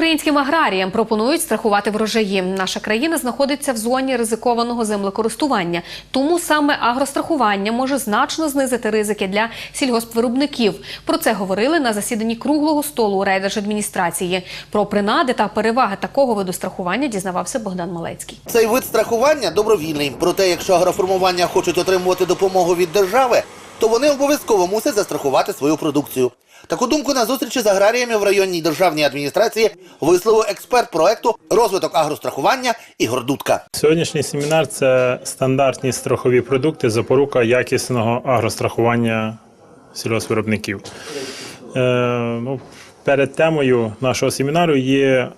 Українським аграріям пропонують страхувати врожаї. Наша країна знаходиться в зоні ризикованого землекористування, тому саме агрострахування може значно знизити ризики для сільгоспвиробників. Про це говорили на засіданні круглого столу райдержадміністрації. Про принади та переваги такого виду страхування дізнавався Богдан Малецький. Цей вид страхування добровільний. Проте, якщо агроформування хочуть отримувати допомогу від держави, то вони обов'язково мусять застрахувати свою продукцію. Таку думку на зустрічі з аграріями в районній державній адміністрації висловив експерт проекту розвиток агрострахування Ігор Дудка. Сьогоднішній семінар це стандартні страхові продукти, запорука якісного агрострахування сільгоспвиробників. Е, ну, перед темою нашого семінару є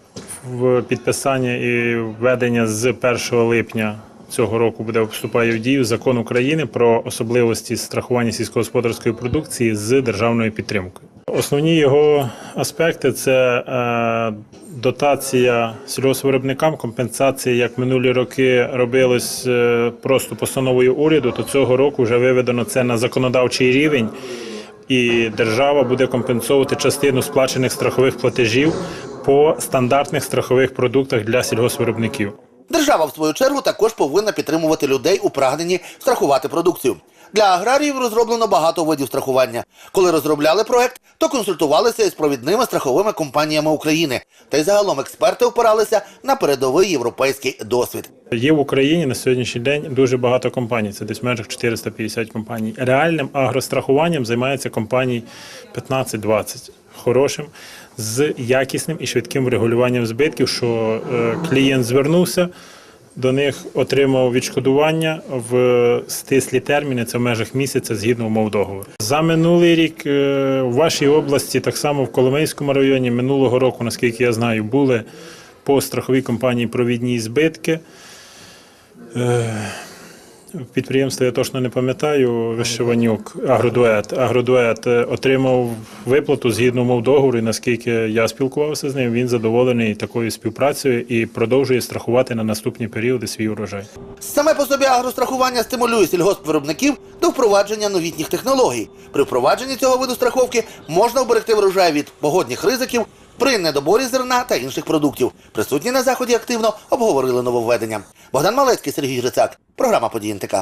в підписання і введення з 1 липня цього року буде вступає в дію закон України про особливості страхування сільськогосподарської продукції з державною підтримкою. Основні його аспекти це е, дотація сільгоспвиробникам, компенсація, як минулі роки робилось е, просто постановою уряду, то цього року вже виведено це на законодавчий рівень, і держава буде компенсовувати частину сплачених страхових платежів по стандартних страхових продуктах для сільгоспвиробників. Держава, в свою чергу, також повинна підтримувати людей у прагненні страхувати продукцію. Для аграріїв розроблено багато видів страхування. Коли розробляли проект, то консультувалися із провідними страховими компаніями України. Та й загалом експерти опиралися на передовий європейський досвід. Є в Україні на сьогоднішній день дуже багато компаній. Це десь в межах 450 компаній. Реальним агрострахуванням займається компаній 15-20. Хорошим, з якісним і швидким врегулюванням збитків, що е, клієнт звернувся. До них отримав відшкодування в стислі терміни, це в межах місяця згідно умов договору. За минулий рік е, в вашій області, так само в Коломийському районі, минулого року, наскільки я знаю, були по страховій компанії провідні збитки. Підприємство я точно не пам'ятаю. Вишиванюк, Агродует. Агродует е, отримав виплату згідно умов договору. І наскільки я спілкувався з ним, він задоволений такою співпрацею і продовжує страхувати на наступні періоди свій урожай. Саме по собі агрострахування стимулює сільгоспвиробників до впровадження новітніх технологій. При впровадженні цього виду страховки можна оберегти врожай від погодних ризиків при недоборі зерна та інших продуктів. Присутні на заході активно обговорили нововведення. Богдан Малецький, Сергій Грицак. Програма «Події НТК».